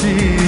see.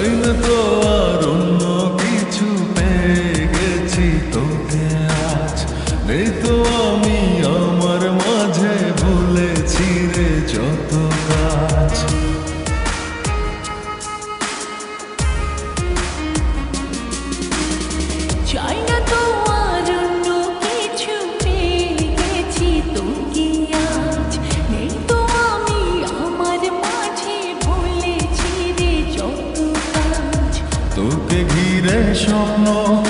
চাই না তো আর কিছু পেয়ে তো আমি আমার মাঝে ভুলেছি রে যত কাজ। chóp nó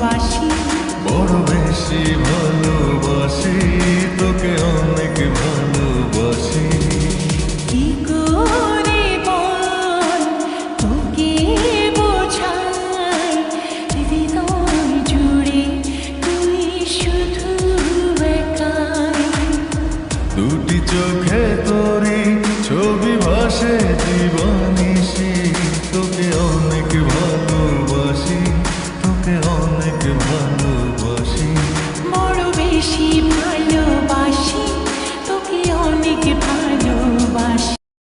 ভালোবাসি। বড় বেশি ভালোবাসি তোকে অনেক ভালোবাসি। কি করে বল তোকে বোঝাই জুড়ে তুই শুধু একাই। দুটি চোখে তোর